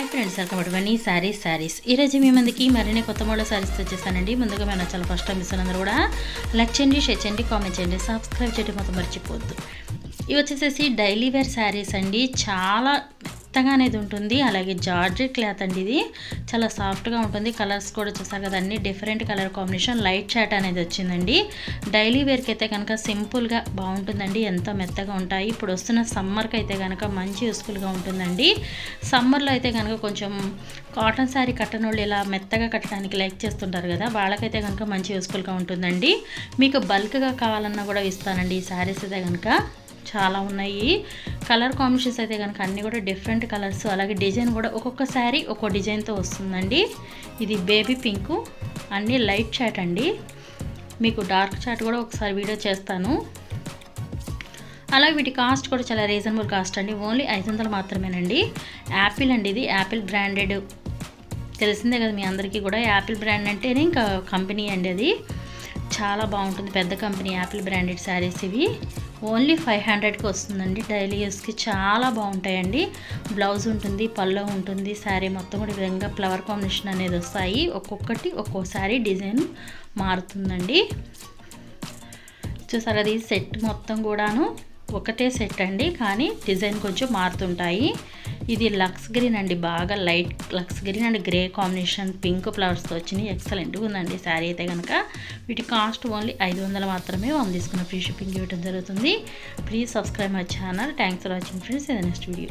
Hi friends welcome అటువంటి శారీస్ శారీస్ ఈరోజు మీ మందికి మరిన్ని కొత్త మోడల్ శారీస్ వచ్చేసానండి ముందుగా మేము చాలా ఫస్ట్ టైం ఇస్తున్నందరూ కూడా లైక్ చేయండి షేర్ చేయండి కామెంట్ చేయండి సబ్స్క్రైబ్ చేయడం మొత్తం మర్చిపోవద్దు. ఇవి వచ్చేసేసి డైలీ వేర్ శారీస్ అండి. చాలా మెత్తగా అనేది ఉంటుంది. అలాగే జార్జెట్ క్లాత్ అండి ఇది. చాలా సాఫ్ట్గా ఉంటుంది. కలర్స్ కూడా చూసారు కదా అన్ని different colour combination light shade అనేది వచ్చిందండి. డైలీ వేర్కి అయితే కనుక సింపుల్గా బాగుంటుందండి. ఎంతో మెత్తగా ఉంటాయి. ఇప్పుడు వస్తున్న సమ్మర్కి అయితే కనుక మంచి యూస్ఫుల్గా ఉంటుందండి. సమ్మర్లో అయితే కనుక కొంచెం కాటన్ శారీ కట్టని వాళ్ళు ఇలా మెత్తగా కట్టడానికి లైక్ చేస్తుంటారు కదా వాళ్ళకైతే కనుక మంచి యూస్ఫుల్గా ఉంటుందండి. మీకు బల్క్గా కావాలన్నా కూడా ఇస్తానండి. ఈ శారీస్ అయితే కనుక చాలా ఉన్నాయి. కలర్ కాంబినేషన్స్ అయితే కనుక అన్నీ కూడా డిఫరెంట్ కలర్స్. అలాగే డిజైన్ కూడా ఒక్కొక్క శారీ ఒక్కో డిజైన్తో వస్తుందండి. ఇది బేబీ పింకు అన్నీ లైట్ చాట్ అండి. మీకు డార్క్ చాట్ కూడా ఒకసారి వీడియో చేస్తాను. అలాగే వీటి కాస్ట్ కూడా చాలా రీజనబుల్ కాస్ట్ అండి. ఓన్లీ ఐదు వందలు మాత్రమేనండి. యాపిల్ అండి ఇది. Apple branded. తెలిసిందే కదా మీ అందరికీ కూడా. యాపిల్ బ్రాండ్ అంటేనే ఇంకా కంపెనీ అండి అది. చాలా బాగుంటుంది. పెద్ద కంపెనీ యాపిల్ బ్రాండెడ్ శారీస్ ఇవి. ఓన్లీ ఫైవ్ హండ్రెడ్కి వస్తుందండి. డైలీ యూస్కి చాలా బాగుంటాయండి. బ్లౌజ్ ఉంటుంది పల్లో ఉంటుంది శారీ మొత్తం కూడా విధంగా ఫ్లవర్ కాంబినేషన్ అనేది వస్తాయి. ఒక్కొక్కటి ఒక్కో శారీ డిజైన్ మారుతుందండి. చూసారు అది సెట్ మొత్తం కూడాను ఒకటే సెట్ అండి కానీ డిజైన్ కొంచెం మారుతుంటాయి. ఇది లక్స్ గ్రీన్ అండి. బాగా light Lux green and grey combination pink ఫ్లవర్స్తో వచ్చినాయి ఎక్సలెంట్గా ఉందండి. శారీ అయితే కనుక వీటి కాస్ట్ ఓన్లీ ఐదు వందలు మాత్రమే వన్ తీసుకున్న ఫ్రీ షిప్పింగ్ ఇవ్వడం జరుగుతుంది. Please subscribe my channel thanks for watching friends ఇది నెక్స్ట్ వీడియో